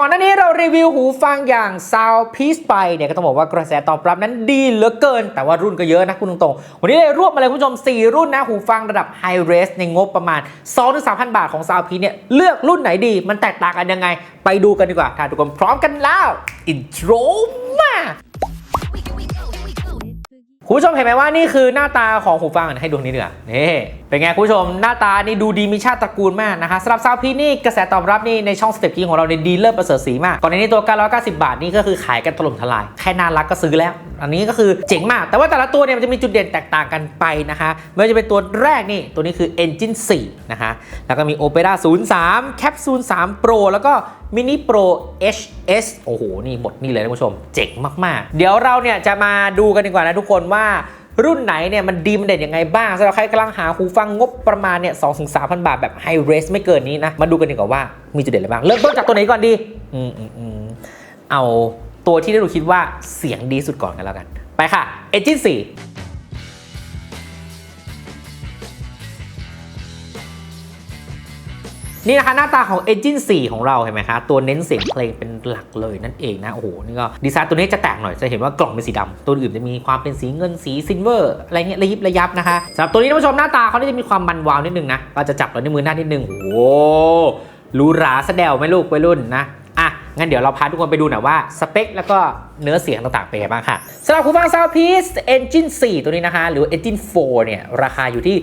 ก่อนหน้านี้เรารีวิวหูฟังอย่าง Sound Peace ไปเนี่ยก็ต้องบอกว่ากระแสตอบรับนั้นดีเหลือเกิน แต่ว่ารุ่นก็เยอะนะคุณตรงๆ วันนี้เลยรวบมาเลยคุณผู้ชม 4 รุ่นนะหูฟังระดับ High Res ในงบประมาณ 2-3,000 บาทของ Sound Peace เนี่ยเลือกรุ่นไหนดี มันแตกต่างกันยังไง ไปดูกันดีกว่าถ้าทุกคนพร้อมกันแล้วอินโทรมาคุณผู้ชมเห็นไหมว่านี่คือหน้าตาของหูฟังให้ดูนี้ดีกว่านี่เป็นไงคุณผู้ชม หน้าตานี่ดูดีมีชาติตระกูลมากนะคะสำหรับซาวพีนี่กระแสตอบรับนี่ในช่องสเต็ปคีของเราในดีเลิศประเสริฐสีมากก่อนหน้านี้ตัว 990 บาทนี่ก็คือขายกันถล่มทลาย แค่น่ารักก็ซื้อแล้ว อันนี้ก็คือเจ๋งมาก แต่ว่าแต่ละตัวเนี่ยมันจะมีจุดเด่นแตกต่างกันไปนะคะไม่ว่าจะเป็นตัวแรกนี่ตัวนี้คือ Engine 4 นะคะแล้วก็มี Opera 03 Cap 03 Pro แล้วก็ Mini Pro HS โอ้โหนี่หมดนี่เลยนะคุณผู้ชม เจ๋งมากๆ เดี๋ยวเราเนี่ยจะมาดูกันดีกว่านะทุกคนว่า รุ่นไหนเนี่ยมันดีมันเด่นยังไงบ้างสำหรับใครกำลังหาหูฟังงบประมาณเนี่ยสองถึงสามพันบาทแบบไฮเรสไม่เกินนี้นะ มาดูกันดีกว่าว่ามีจุดเด่นอะไรบ้าง เริ่มต้นจากตัวไหนก่อนดี อืมอืมอืมเอาตัวที่ได้ดูคิดว่าเสียงดีสุดก่อนกันแล้วกัน ไปค่ะเอจินสี่ นี่นะคะหน้าตาของ Engine 4 ของเราเห็นไหมคะตัวเน้นเสียงเพลงเป็นหลักเลยนั่นเองนะโอ้โหนี่ก็ดีไซน์ตัวนี้จะแตกหน่อยจะเห็นว่ากล่องเป็นสีดำตัวอื่นจะมีความเป็นสีเงินสีซิลเวอร์อะไรเงี้ยระยิบระยับนะคะสำหรับตัวนี้ท่านผู้ชมหน้าตาเขาจะมีความมันวาวนิดนึงนะก็จะจับเราในมือหน้านิดนึงโอ้โหหรูหราสะแดวไหม่ลูกวัยรุ่นนะอะงั้นเดี๋ยวเราพาทุกคนไปดูหน่อยว่าสเปคแล้วก็ เนื้อเสียงต่างๆเป็นไงบ้างค่ะสำหรับหูฟัง Soundpiece Engine 4 ตัวนี้นะคะ หรือ Engine 4 เนี่ย ราคาอยู่ที่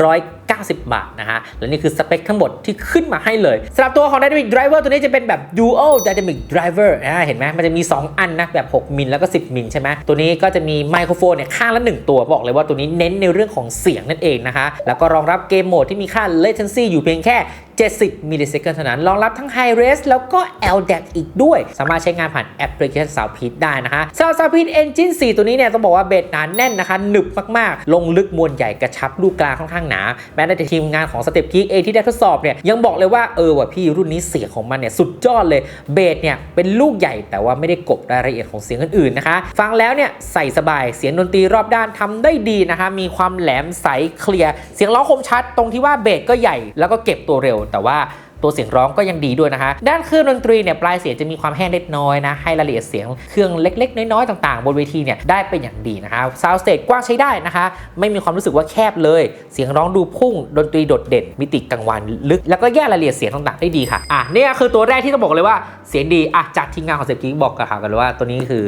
2,190 บาทนะคะและนี่คือสเปคทั้งหมดที่ขึ้นมาให้เลยสำหรับตัวของ Dynamic Driver ตัวนี้จะเป็นแบบ Dual Dynamic Driver อ่าเห็นไหมมันจะมี 2 อันนะ แบบ 6 มิลแล้วก็ 10 มิลใช่ไหมตัวนี้ก็จะมีไมโครโฟนเนี่ยข้างละ 1 ตัวบอกเลยว่าตัวนี้เน้นในเรื่องของเสียงนั่นเองนะคะ แล้วก็รองรับเกมโหมดที่มีค่า latency อยู่เพียงแค่70มิลลิเซคันเท่านั้นรองรับทั้ง High Res แล้วก็ LDAC อีกด้วย สามารถใช้งานผ่านแอปพลิเคชัน Soundpeak ได้นะคะสำหรับ Soundpeak Engine 4ตัวนี้เนี่ยต้องบอกว่าเบสหนาแน่นนะคะหนึบมากๆ ลงลึกมวลใหญ่กระชับลูกกลางค่อนข้างหนา แม้แต่ทีมงานของ Step Geek เองที่ได้ทดสอบเนี่ยยังบอกเลยว่าเออว่ะพี่รุ่นนี้เสียงของมันเนี่ยสุดยอดเลยเบสเนี่ยเป็นลูกใหญ่แต่ว่าไม่ได้กบรายละเอียดของเสียงอื่นๆนะคะ ฟังแล้วเนี่ยใส่สบายเสียงดนตรีรอบด้านทำได้ดีนะคะ มีความแหลมใสเคลียร์เสียงร้องคมชัดตรงที่ว่าเบสก็ใหญ่แล้วก็เก็บตัวเร็วแต่ว่า ตัวเสียงร้องก็ยังดีด้วยนะคะด้านเครื่องดนตรีเนี่ยปลายเสียงจะมีความแห้งเล็กน้อยนะให้รายละเอียดเสียงเครื่องเล็ก ๆ น้อยๆต่างๆ บนเวทีเนี่ยได้เป็นอย่างดีนะคะซาวสเตจกว้างใช้ได้นะคะ ไม่มีความรู้สึกว่าแคบเลย เสียงร้องดูพุ่งดนตรีโดดเด่น มิติกังวานลึก แล้วก็แยกรายละเอียดเสียงต่างๆได้ดีค่ะอะนี่คือตัวแรกที่ต้องบอกเลยว่าเสียงดีอะจากทีมงานของเซฟกิ๊กบอกกับข่ากันเลยว่าตัวนี้คือ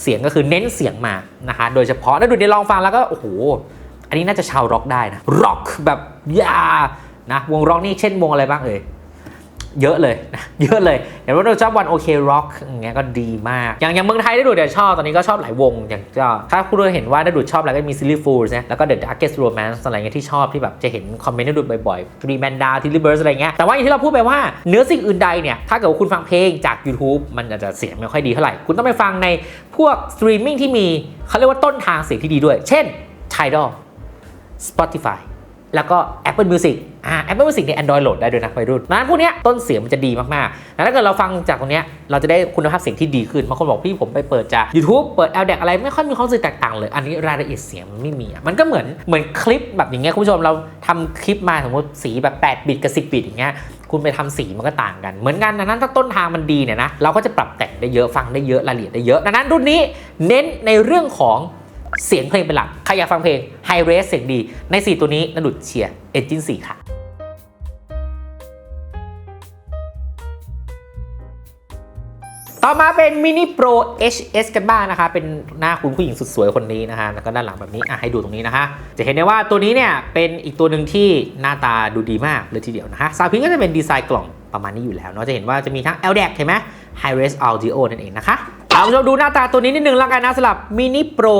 เสียงก็คือเน้นเสียงมานะคะ โดยเฉพาะถ้าดูในลองฟังแล้วก็โอ้โหอันนี้น่าจะชาวร็อกได้นะร็อกแบบยานะวงร็อกนี่เช่นวงอะไรบ้างเอ่ย เยอะเลยนะเยอะเลยอย่างว่าเราชอบวันโอเคร็อกอย่างเงี้ยก็ดีมาก อย่างอย่างเมืองไทยได้ดูเดี๋ยวชอบตอนนี้ก็ชอบหลายวง อย่างก็ถ้าคุณดูเห็นว่าได้ดูชอบอะไรก็มีซิลลี่ฟูลส์นะแล้วก็ The Darkest Romance อะไรเงี้ยที่ชอบที่แบบจะเห็นคอมเมนต์ได้ดูบ่อยๆ Three Man Down t i l l y Birds อะไรเงี้ยแต่ว่าอย่างที่เราพูดไปว่าเนื้อสิ่งอื่นใดเนี่ยถ้าเกิดว่าคุณฟังเพลงจาก YouTube มันอาจจะเสียงไม่ค่อยดีเท่าไหร่คุณต้องไปฟังในพวกสตรีมมิ่งที่มีเขาเรียกว่าต้นทางเสียงที่ดีด้วย เช่น Tidal Spotify แล้วก็ Apple Music อ่า Apple Music ใน Android โหลดได้ด้วยนะวัยรุ่นนั้นพวกเนี้ยต้นเสียงมันจะดีมากๆแล้วถ้าเกิดเราฟังจากตรงเนี้ยเราจะได้คุณภาพเสียงที่ดีขึ้นบางคนบอกพี่ผมไปเปิดจาก YouTube เปิด LDAC อะไรไม่ค่อยมีความรู้สึกแตกต่างเลย อันนี้รายละเอียดเสียงมันไม่มีอะมันก็เหมือนเหมือนคลิปแบบอย่างเงี้ยคุณผู้ชมเราทำคลิปมาสมมติสีแบบ 8 บิตกับ 10 บิตอย่างเงี้ยคุณไปทำสีมันก็ต่างกัน เหมือนกันดังนั้นถ้าต้นทางมันดีเนี่ยนะเราก็จะปรับแต่งได้เยอะฟังได้เยอะรายละเอียดได้เยอะดังนั้นรุ่นนี้เน้นในเรื่องของ เสียงเพลงเป็นหลัก ใครอยากฟังเพลงไฮเรสเสียงดี ใน 4 ตัวนี้นดุดเชียร์ Engine 4ค่ะต่อมาเป็น Mini Pro HS กันบ้างนะคะ เป็นหน้าคุณผู้หญิงสุดสวยคนนี้นะคะ แล้วก็ด้านหลังแบบนี้อะให้ดูตรงนี้นะคะ จะเห็นได้ว่าตัวนี้เนี่ยเป็นอีกตัวหนึ่งที่หน้าตาดูดีมากเลยทีเดียวนะคะซาวพิงก็จะเป็นดีไซน์กล่องประมาณนี้อยู่แล้วเนาะจะเห็นว่าจะมีทั้ง LDAC เห็นไหม High Res Audio นั่นเองนะคะ เอาเราดูหน้าตาตัวนี้นิดนึงแล้วกันนะสำหรับ Mini Pro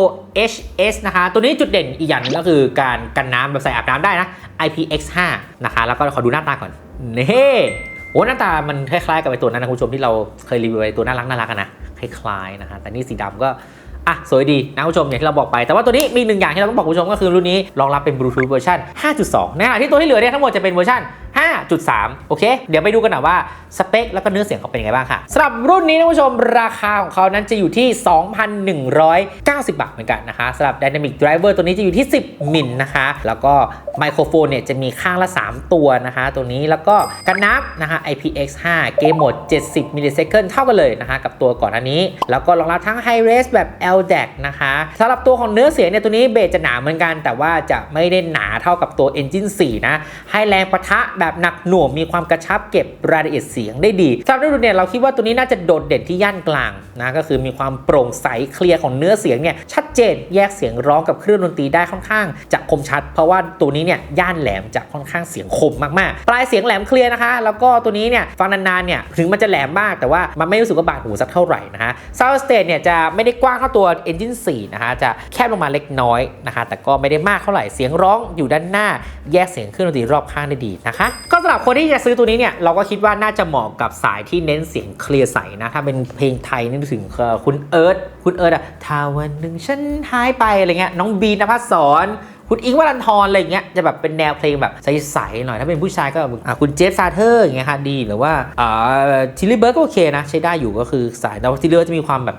HS นะคะ ตัวนี้จุดเด่นอีกอย่างหนึงก็คือการกันน้ำแบบใส่อาบน้ำได้นะ IPX5 นะคะ แล้วก็ขอดูหน้าตาก่อน นี่โอ้หน้าตามันคล้ายๆกับไอตัวนั้นนะคุณผู้ชมที่เราเคยรีวิวไอตัวน่ารักน่ารักนะคล้ายๆนะคะแต่นี่สีดำก็อะสวยดีนะคุณผู้ชมอย่างที่เราบอกไป แต่ว่าตัวนี้มีหนึ่งอย่างที่เราต้องบอกคุณผู้ชมก็คือรุ่นนี้รองรับเป็นบลูทูธเวอร์ชัน5.2ในขณะที่ตัวที่เหลือเนี่ยทั้งหมดจะเป็นเวอร์ชัน5.3 โอเค เดี๋ยวไปดูกันหน่อยว่าสเปคแล้วก็เนื้อเสียงเขาเป็นยังไงบ้างค่ะสำหรับรุ่นนี้ท่านผู้ชมราคาของเขานั้นจะอยู่ที่ 2,190 บาทเหมือนกันนะคะสำหรับ Dynamic Driver ตัวนี้จะอยู่ที่ 10 มิลนะคะ แล้วก็ไมโครโฟนเนี่ยจะมีข้างละ 3 ตัวนะคะ ตัวนี้แล้วก็กันนับนะคะ IPX5 เกมโหมด 70มิลลิเซคันเท่ากันเลยนะคะ กับตัวก่อนอันนี้ แล้วก็รองรับทั้ง High Res แบบ LDAC นะคะสำหรับตัวของเนื้อเสียงเนี่ยตัวนี้เบสจะหนาเหมือนกัน แต่ว่าจะไม่ได้หนาเท่ากับตัว Engine 4 นะให้แรงปะทะแบบหนักหน่วงมีความกระชับเก็บรายละเอียดเสียงได้ดีสำหรับรุ่นเนี่ยเราคิดว่าตัวนี้น่าจะโดดเด่นที่ย่านกลางนะก็คือมีความโปร่งใสเคลียร์ของเนื้อเสียงเนี่ยชัดเจนแยกเสียงร้องกับเครื่องดนตรีได้ค่อนข้างจะคมชัด เพราะว่าตัวนี้เนี่ยย่านแหลมจะค่อนข้างเสียงคมมากๆ ปลายเสียงแหลมเคลียร์นะคะ แล้วก็ตัวนี้เนี่ยฟังนานๆเนี่ยถึงมันจะแหลมมากแต่ว่ามันไม่รู้สึกว่าบาดหูสักเท่าไหร่นะคะ Sound Stage เนี่ยจะไม่ได้กว้างเท่าตัว Engine 4นะคะจะแคบลงมาเล็กน้อยนะคะแต่ก็ไม่ได้มากเท่าไหร่เสียงร้องอยู่ด้านหน้า แยกเสียงเครื่องดนตรีรอบข้างได้ดีนะคะ ก็สำหรับคนที่จะซื้อตัวนี้เนี่ยเราก็คิดว่าน่าจะเหมาะกับสายที่เน้นเสียงเคลียร์ใสนะ ถ้าเป็นเพลงไทยนึกถึงคุณเอิร์ธคุณเอิร์ธอะถ้าวันหนึ่งฉันหายไปอะไรเงี้ยน้องบีนภัสสรคุณอิงวัลันทรอะไรเงี้ยจะแบบเป็นแนวเพลงแบบใสๆหน่อยถ้าเป็นผู้ชายก็แบบคุณเจฟซาเทอร์อย่างเงี้ยค่ะดีหรือว่าอ่าทิลลี่เบิร์กก็โอเคนะ ใช้ได้อยู่ก็คือสายแต่ว่าทิลลี่เบิร์กจะมีความแบบ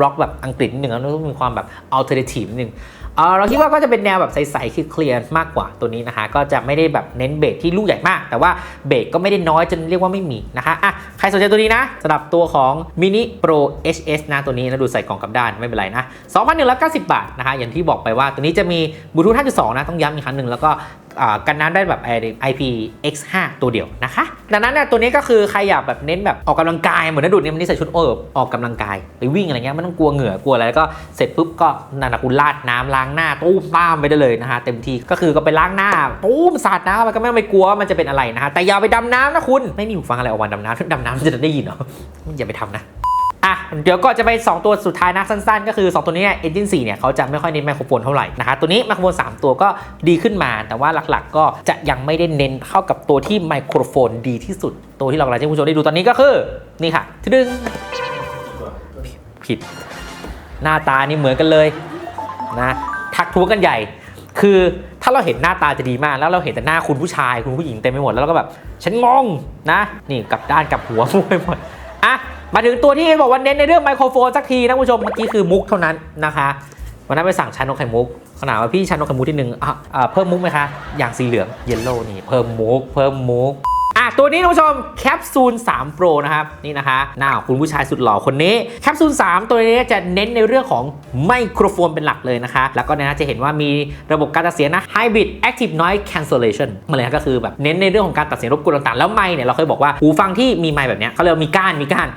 ร็อกแบบอังกฤษนิดนึงแล้วก็มีความแบบอัลเทอร์เนทีฟนิดนึงเออเราคิดว่าก็จะเป็นแนวแบบใสๆคือเคลียร์มากกว่าตัวนี้นะคะ ก็จะไม่ได้แบบเน้นเบสที่ลูกใหญ่มาก แต่ว่าเบสก็ไม่ได้น้อยจนเรียกว่าไม่มีนะคะอะใครสนใจตัวนี้นะสำหรับตัวของ Mini Pro HS นะตัวนี้นะดูใส่กล่องกลับด้านไม่เป็นไรนะ2,190 บาทนะคะ อย่างที่บอกไปว่าตัวนี้จะมีบลูทูธ5.2 นะ ต้องย้ำอีกครั้งหนึ่งแล้วก็กันน้ำได้แบบ IPX5 ตัวเดียวนะคะ ดังนั้นเนี่ยตัวนี้ก็คือใครอยากแบบเน้นแบบออกกำลังกายเหมือนนดุดเนี่ยมันนี่ใส่ชุดโอบออกกำลังกายไปวิ่งอะไรเงี้ยไม่ต้องกลัวเหงื่อกลัวอะไรแล้วก็เสร็จปุ๊บก็นันนะคุณลาดน้ำล้างหน้าตู้มป้ามไปได้เลยนะคะเต็มที่ก็คือก็ไปล้างหน้าตู้มสาดน้ำมันก็ไม่ต้องไปกลัวมันจะเป็นอะไรนะคะแต่อย่าไปดำน้ำนะคุณไม่มีหูฟังอะไรออกมาดำน้ำดำน้ำมันจะได้ยินเหรออย่าไปทำนะ อะเดี๋ยวก็จะไป 2 ตัวสุดท้ายนะสั้นๆ ก็คือ 2 ตัวนี้เนี่ย Engine 4เนี่ยเขาจะไม่ค่อยเน้นไมโครโฟนเท่าไหร่นะคะตัวนี้ไมโครโฟน 3 ตัวก็ดีขึ้นมา แต่ว่าหลักๆ ก็จะยังไม่ได้เน้นเข้ากับตัวที่ไมโครโฟนดีที่สุด ตัวที่เรากำลังจะให้คุณผู้ชมได้ดูตอนนี้ก็คือนี่ค่ะทดึงผิด หน้าตานี่เหมือนกันเลยนะทักท้วงกันใหญ่ คือถ้าเราเห็นหน้าตาจะดีมาก แล้วเราเห็นแต่หน้าคุณผู้ชายคุณผู้หญิงเต็มไปหมดแล้วเราก็แบบฉันงงนะ นี่กลับด้านกลับหัวมุ่ไปหมดอะ มาถึงตัวที่บอกว่าเน้นในเรื่องไมโครโฟนสักทีนะคุณผู้ชมเมื่อกี้คือมุกเท่านั้นนะคะวันนั้นไปสั่งชานมไข่มุกขนาดว่าพี่ชานมไข่มุกที่หนึ่งอะอะเพิ่มมุกไหมคะ อย่างสีเหลืองเยลโล่นี่เพิ่มมุกเพิ่มมุกอะตัวนี้ท่านผู้ชมแคปซูล3 Pro นะครับนี่นะคะหน้าของคุณผู้ชายสุดหล่อคนนี้แคปซูล3 ตัวนี้จะเน้นในเรื่องของไมโครโฟนเป็นหลักเลยนะคะ แล้วก็เนะจะเห็นว่ามีระบบการตัดเสียงนะ Hybrid Active Noise Cancellation มาเลยก็คือแบบเน้นในเรื่องของการตัดเสียงรบกวนต่างๆ แล้วไมค์เนี่ยเราเคยบอกว่าหูฟังที่มีไมค์แบบเนี้ยเขาเรียกมีก้านมีก้าน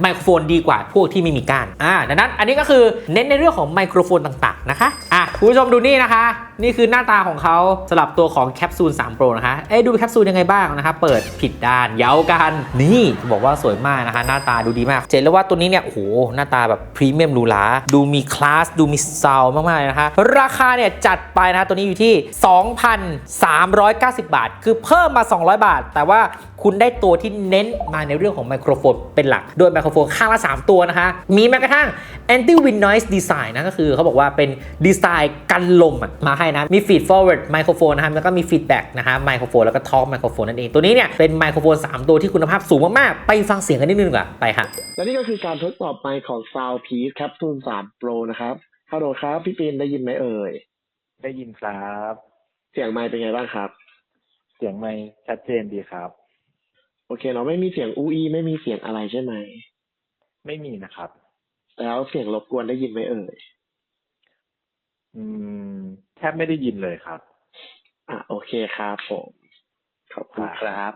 ไมโครโฟนดีกว่าพวกที่ไม่มีก้านอ่าดังนั้นอันนี้ก็คือเน้นในเรื่องของไมโครโฟนต่างๆนะคะอะคุณผู้ชมดูนี่นะคะ นี่คือหน้าตาของเขาสำหรับตัวของแคปซูล3 Pro นะคะ เอ๊ะดูแคปซูลยังไงบ้างนะคะ เปิดผิดด้านเย้ากัน นี่บอกว่าสวยมากนะคะ หน้าตาดูดีมาก เจนแล้วว่าตัวนี้เนี่ย โอ้โห หน้าตาแบบพรีเมียมหรูหราดูมีคลาส ดูมีซาวมากๆเลยนะคะ ราคาเนี่ย จัดไปนะคะตัวนี้อยู่ที่ 2,390 บาท คือเพิ่มมา 200 บาท แต่ว่าคุณได้ตัวที่เน้นมาในเรื่องของไมโครโฟนเป็นหลัก โดยไมโครโฟนข้างละ 3 ตัวนะคะ มีแม้กระทั่ง anti wind noise design นะก็คือเขาบอกว่าเป็นดีไซน์กันลมมาให้นะ มี feed forward ไมโครโฟนนะครับ แล้วก็มี feedback นะคะไมโครโฟนแล้วก็ talk ไมโครโฟนนั่นเอง ตัวนี้เนี่ยเป็นไมโครโฟน 3 ตัวที่คุณภาพสูงมาก ๆ ไปฟังเสียงกันนิดนึงดีกว่าไปค่ะและนี่ก็คือการทดสอบไมค์ของ Soundpiece Capsule 3 Pro นะครับฮัลโหลครับ พี่ปีนได้ยินไหมเอ่ย ได้ยินครับ เสียงไมค์เป็นไงบ้างครับ เสียงไม่ชัดเจนดีครับ โอเค เราไม่มีเสียงอูอีไม่มีเสียงอะไรใช่ไหม ไม่มีนะครับ แล้วเสียงรบกวนได้ยินไหมเอ่ย อืม แทบไม่ได้ยินเลยครับ อะโอเคครับผม ขอบคุณครับ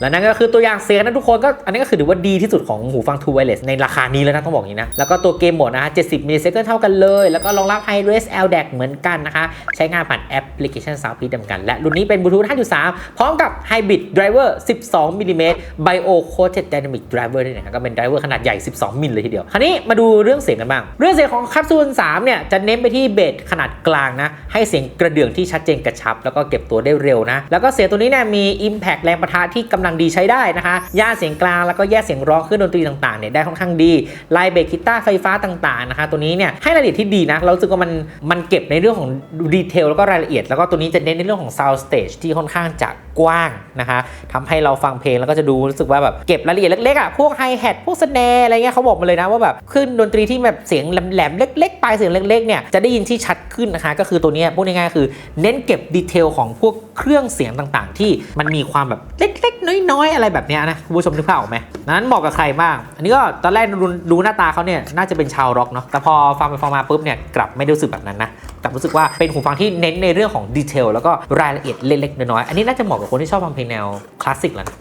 และนั่นก็คือตัวอย่างเสียงนะทุกคนก็อันนี้ก็คือถือว่าดีที่สุดของหูฟัง True Wireless ในราคานี้แล้วนะต้องบอกอย่างนี้นะ แล้วก็ตัวเกมโหมดนะฮะ 70มิลลิเซคันเท่ากันเลย แล้วก็รองรับ High Res LDAC เหมือนกันนะคะ ใช้งานผ่านแอปพลิเคชัน Soundpeak เหมือนกัน และรุ่นนี้เป็นบลูทูธ5.3 พร้อมกับ Hybrid Driver 12มิลลิเมตร Bio Coated Dynamic Driver ด้วยนะก็เป็น driver ขนาดใหญ่ 12 มิลเลยทีเดียว คราวนี้มาดูเรื่องเสียงกันบ้าง เรื่องเสียงของแคปซูล3เนี่ยจะเน้นไปที่เบสขนาดกลางนะให้เสียงกระเดื่องที่ชัดเจนกระชับ แล้วก็เก็บตัวได้เร็วนะแล้วก็เสียงตัวนี้เนี่ยมี Impact แรงประทะที่กำลังดีใช้ได้นะคะย่าเสียงกลางแล้วก็แยกเสียงร้องขึ้นดนตรีต่างๆเนี่ยได้ค่อนข้างดีลายเบสกีตาร์ไฟฟ้าต่างๆนะคะตัวนี้เนี่ยให้รายละเอียดที่ดีนะเราสึกว่ามันมันเก็บในเรื่องของดีเทลแล้วก็รายละเอียด แล้วก็ตัวนี้จะเน้นในเรื่องของ sound stage ที่ค่อนข้างจะกว้างนะคะทำให้เราฟังเพลงแล้วก็จะดูรู้สึกว่าแบบเก็บรายละเอียดเล็กๆอะพวกไฮแฮทพวกสแนร์อะไรเงี้ยเขาบอกมาเลยนะว่าแบบขึ้นดนตรีที่แบบเสียงแหลมๆเล็กๆปลายเสียงเล็กๆเนี่ยจะได้ยินที่ชัดขึ้นนะคะก็คือตัวนี้พูดง่ายๆคือเน้นเก็บดีเทลของพวก เครื่องเสียงต่างๆ ที่มันมีความแบบเล็กๆ น้อยๆ อะไรแบบนี้นะคุณผู้ชมนึกภาพออกไหมนั้นเหมาะกับใครบ้าง อันนี้ก็ตอนแรกดูดูหน้าตาเขาเนี่ยน่าจะเป็นชาวร็อกเนาะแต่พอฟังไปฟังมาปุ๊บเนี่ยกลับไม่ได้รู้สึกแบบนั้นนะกลับรู้สึกว่าเป็นหูฟังที่เน้นในเรื่องของดีเทลแล้วก็รายละเอียดเล็กๆน้อยๆอันนี้น่าจะเหมาะกับคนที่ชอบฟังเพลงแนวคลาสสิกแล้วนะ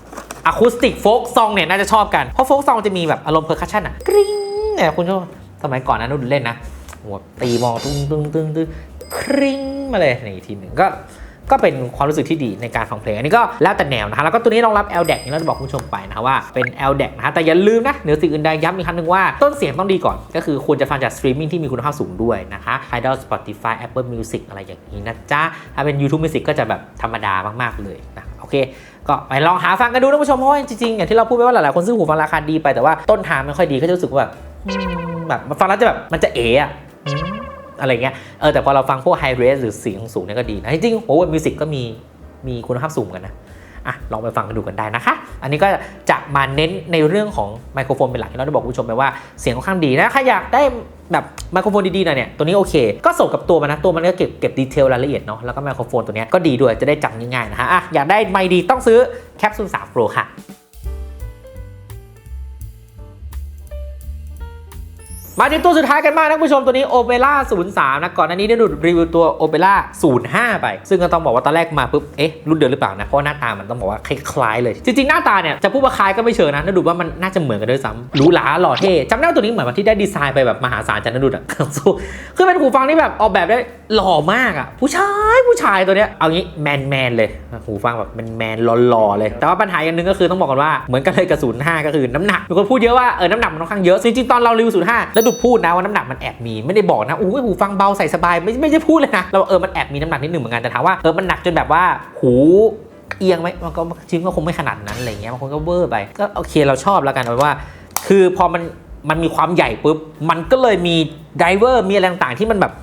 อะคูสติกโฟกซองเนี่ยน่าจะชอบกัน เพราะโฟกซองจะมีแบบอารมณ์เพอร์คัชชันอะกริ๊งเนี่ยคุณชอบสมัยก่อนนะนุ่นเล่นนะหัวตีมอตึ้งตึ้งตึ้งตึ้งคริ๊งมาเลยในอีกทีหนึ่งก็ ก็เป็นความรู้สึกที่ดีในการฟังเพลงอันนี้ก็แล้วแต่แนวนะคะแล้วก็ตัวนี้รองรับ l d a c นี่เราจะบอกคุณผู้ชมไปนะะว่าเป็น l d a c นะคะแต่อย่าลืมนะเหนือสิ่งอื่นใดย้ำอีกครั้งหนึ่งว่าต้นเสียงต้องดีก่อน ก็คือควรจะฟังจากสตรีมมิ่งที่มีคุณภาพสูงด้วยนะคะ Tidal Spotify Apple Music อะไรอย่างนี้นะจ๊ะถ้าเป็น YouTube Music ก็จะแบบธรรมดามากๆเลยนะโอเคก็ไปลองหาฟังกันดูนะผู้ชมเพราะว่าจริงๆอย่างที่เราพูดไปว่าหลายๆคนซื้อหูฟังราคาดีไปแต่ว่าต้นทางไม่ค่อยดีก็จะรู้สึกว่าแบบแบบฟังแล้วจะแบบมันจะเอะอะ อะไรเงี้ยเออแต่พอเราฟังพวกไฮเรสหรือเสียงสูงเนี่ยก็ดีนะจริงๆโอ้มิวสิกก็มีมีคุณภาพสูงกันนะอะลองไปฟังกันดูกันได้นะคะ อันนี้ก็จะมาเน้นในเรื่องของไมโครโฟนเป็นหลักที่เราได้บอกคุณผู้ชมไปว่าเสียงค่อนข้างดีนะใครอยากได้แบบไมโครโฟนดีๆหน่อยเนี่ยตัวนี้โอเค ก็ส่งกับตัวมันนะ ตัวมันก็เก็บเก็บดีเทลรายละเอียดเนาะแล้วก็ไมโครโฟนตัวเนี้ยก็ดีด้วยจะได้จำง่ายๆนะฮะอะอยากได้ไมดีต้องซื้อแคปซูล3 Pro ค่ะ มาถึงตัวสุดท้ายกันมากนะผู้ชมตัวนี้ Opera 03 นะ ก่อนหน้านี้ได้ดูรีวิวตัว Opera 05 ไป ซึ่งก็ต้องบอกว่าตอนแรกมาปุ๊บ เอ๊ะ รุ่นเดิมหรือเปล่านะ เพราะหน้าตามันต้องบอกว่าคล้ายๆเลย จริงๆ หน้าตาเนี่ย จะพูดว่าคล้ายก็ไม่เชิงนะน่าดูว่ามันน่าจะเหมือนกันด้วยซ้ำหรูหราหล่อเท่จำได้ตัวนี้เหมือนว่าที่ได้ดีไซน์ไปแบบมหาศาลจันทดุดอะคือเป็นหูฟังที่แบบออกแบบได้ หล่อมากอะ ผู้ชายผู้ชายตัวเนี้ยเอางี้แมนแมนเลยหูฟังแบบแมนแมนหล่อๆเลย แต่ว่าปัญหาอย่างหนึงก็คือต้องบอกกันว่าเหมือนกันเลยกับ05ก็คือน้ำหนักมีคนพูดเยอะว่าเออน้ำหนักมันค่อนข้างเยอะจริงๆตอนเรารีวิว05แล้วดูพูดนะว่าน้ำหนักมันแอบมีไม่ได้บอกนะอู้หูฟังเบาใส่สบายไม่ไม่ใช่พูดเลยนะเราเออมันแอบมีน้ำหนักนิดหนึ่งเหมือนกันแต่ถามว่าเออมันหนักจนแบบว่าหูเอียงไหมมันก็จริงก็คงไม่ขนาดนั้นอะไรเงี้ยบางคนก็เวอร์ไปก็โอเคเราชอบแล้วกันเอาว่า คือพอมันมันมีความใหญ่ปุ๊บมันก็เลยมีไดเวอร์มีอะไรต่างๆที่มันแบบ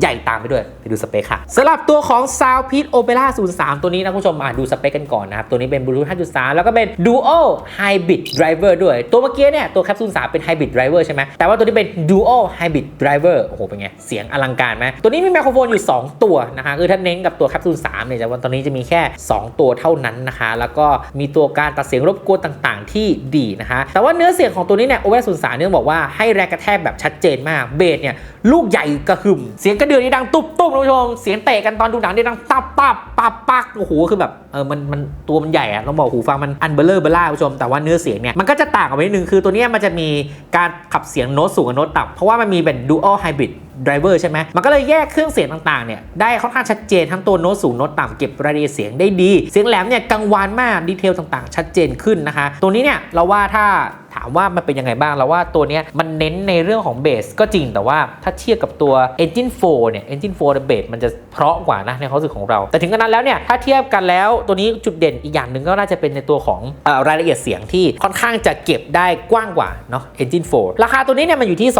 ใหญ่ตามไปด้วย ไปดูสเปคค่ะสำหรับตัวของ Soundpeak Opera 03 ตัวนี้นะคุณผู้ชมอะดูสเปคกันก่อนนะครับ ตัวนี้เป็น Bluetooth 5.3 แล้วก็เป็น Dual Hybrid Driver ด้วย ตัวเมื่อกี้เนี่ย ตัวแคปซูล3เป็น Hybrid Driver ใช่ไหมแต่ว่าตัวนี้เป็น Dual Hybrid Driver โอ้โห เป็นไง เสียงอลังการไหมตัวนี้มีไมโครโฟนอยู่ 2 ตัวนะคะคือถ้าเน้นกับตัวแคปซูล3เนี่ยจะวันตอนนี้จะมีแค่ 2 ตัวเท่านั้นนะคะ แล้วก็มีตัวการตัดเสียงรบกวนต่างๆ ที่ดีนะคะแต่ว่าเนื้อเสียงของตัวนี้เนี่ย OS 03เนี่ยต้องบอกว่าให้แรงกระแทกแบบชัดเจนมากเบสเนี่ยลูกใหญ่กระหึ่มเสียงกระเดื่องนี่ดังตุ๊บตุ๊บคุณผู้ชม เสียงเตะกันตอนดูหนังนี่ดังตับตับปับปักโอ้โหคือแบบเออมันมันตัวมันใหญ่อะต้องบอกหูฟังมันอันเบลเลอร์เบล่าคุณผู้ชมแต่ว่าเนื้อเสียงเนี่ยมันก็จะต่างกันไปนิดนึงคือตัวเนี้ยมันจะมีการขับเสียงโน้ตสูงกับโน้ตต่ำเพราะว่ามันมีเป็นดูอัลไฮบริด dual hybrid driver ใช่ไหมมันก็เลยแยกเครื่องเสียงต่างๆเนี่ยได้ค่อนข้างชัดเจนทั้งตัวโน้ตสูงโน้ตต่ำเก็บรายละเอียดเสียงได้ดี เสียงแหลมเนี่ยกังวานมากดีเทลต่างๆ ชัดเจนขึ้นนะคะ ตัวนี้เนี่ยเราว่าถ้าถามว่ามันเป็นยังไงบ้างเราว่าตัวนี้มันเน้นในเรื่องของเบสก็จริงแต่ว่าถ้าเทียบกับตัว Engine 4 เนี่ย Engine 4เนี่ยเบสมันจะเพราะกว่านะในความรู้สึกของเรา แต่ถึงกระนั้นแล้วเนี่ยถ้าเทียบกันแล้วตัวนี้จุดเด่นอีกอย่างหนึ่งก็น่าจะเป็นในตัวของอรายละเอียดเสียงที่ค่อนข้างจะเก็บได้กว้างกว่าเนาะ Engine 4 ราคาตัวนี้เนี่ยมันอยู่ที่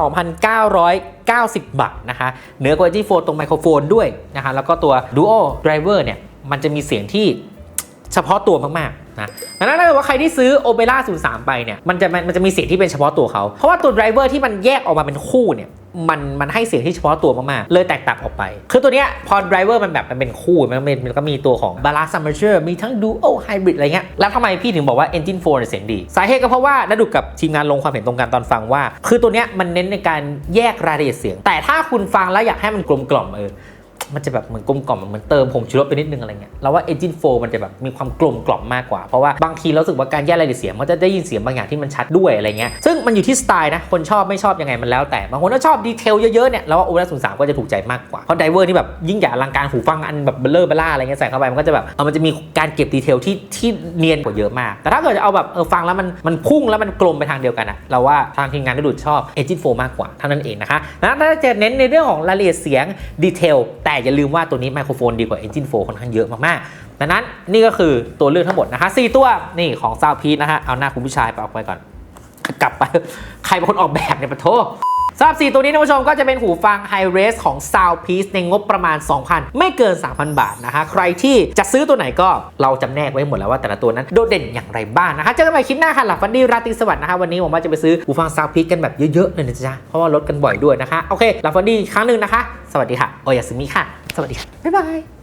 90 บาทนะคะเหนือกว่า Engine 4ตรงไมโครโฟนด้วยนะคะแล้วก็ตัว Duo Driver เนี่ยมันจะมีเสียงที่เฉพาะตัวมากๆนะดังนั้นถ้าเกิดว่าใครที่ซื้อ Opera 03 ไปเนี่ยมันจะมันจะมีเสียงที่เป็นเฉพาะตัวเขา เพราะว่าตัวไดรเวอร์ที่มันแยกออกมาเป็นคู่เนี่ย มันมันให้เสียงที่เฉพาะตัวมาก ๆ เลยแตกต่างออกไป คือตัวเนี้ยพอไดรเวอร์มันแบบมันเป็นคู่ มันเป็นมันก็มีตัวของ b a l a n c e m e r g e r มีทั้งดูโอไฮบริดอะไรเงี้ย แล้วทำไมพี่ถึงบอกว่า Engine 4เนี่ยเสียงดี สาเหตุก็เพราะว่านัดดุกับทีมงานลงความเห็นตรงกันตอนฟังว่า คือตัวเนี้ยมันเน้นในการแยกรายละเอียดเสียง แต่ถ้าคุณฟังแล้วอยากให้มันกลมกล่อมเออ มันจะแบบเหมือนกลมกล่อมเหมือนเติมผงชูรสไปนิดนึงอะไรเงี้ยเราว่า Engine 4มันจะแบบมีความกลมกล่อมมากกว่า เพราะว่าบางทีเราสึกว่าการแยกรายละเอียดเสียงมันจะได้ยินเสียงบางอย่างที่มันชัดด้วยอะไรเงี้ยซึ่งมันอยู่ที่สไตล์นะคนชอบไม่ชอบยังไงมันแล้วแต่บางคนก็ชอบดีเทลเยอะๆเนี่ยเราว่าโอเวอร์ศูนย์สามก็จะถูกใจมากกว่าเพราะไดเวอร์ที่แบบยิ่งใหญ่อลังการหูฟังอันแบบเบลเลอร์เบล่าอะไรเงี้ยใส่เข้าไปมันก็จะแบบเออมันจะมีการเก็บดีเทลที่ที่เนียนกว่าเยอะมาก แต่ถ้าเกิดจะเอาแบบเออฟังแล้วมันมันพุ่งแล้วมันกลมไปทางเดียวกันอะเราว่าทางทีมงานได้ดูชอบ Engine 4มากกว่าเท่านั้นเองนะคะนะถ้าจะเน้นในเรื่องของรายละเอียดเสียงดีเทลแต่อย่าลืมว่าตัวนี้ไมโครโฟนดีกว่า Engine 4ค่อนข้างเยอะมากๆดังนั้นนี่ก็คือตัวเลือกทั้งหมดนะคะ4ตัวนี่ของซาวพีนะฮะเอาหน้าคุณผู้ชายไปออกไปก่อน กลับไปใครเป็นคนออกแบบเนี่ยปะโท สำหรับ 4 ตัวนี้ท่านผู้ชมก็จะเป็นหูฟัง High Res ของ Soundpeace ในงบประมาณ 2,000 ไม่เกิน 3,000 บาทนะคะใครที่จะซื้อตัวไหนก็เราจำแนกไว้หมดแล้วว่าแต่ละตัวนั้นโดดเด่นอย่างไรบ้างนะคะเจอกันใหม่คลิปหน้าค่ะหลับฟันดีราตรีสวัสดิ์นะคะ วันนี้ผมว่าจะไปซื้อหูฟัง Soundpeace กันแบบเยอะๆเลยนะจ๊ะ เพราะว่าลดกันบ่อยด้วยนะคะ โอเคหลับฟันดีครั้งหนึ่งนะคะ สวัสดีค่ะ โอยาสึมิค่ะ สวัสดีค่ะ บ๊ายบาย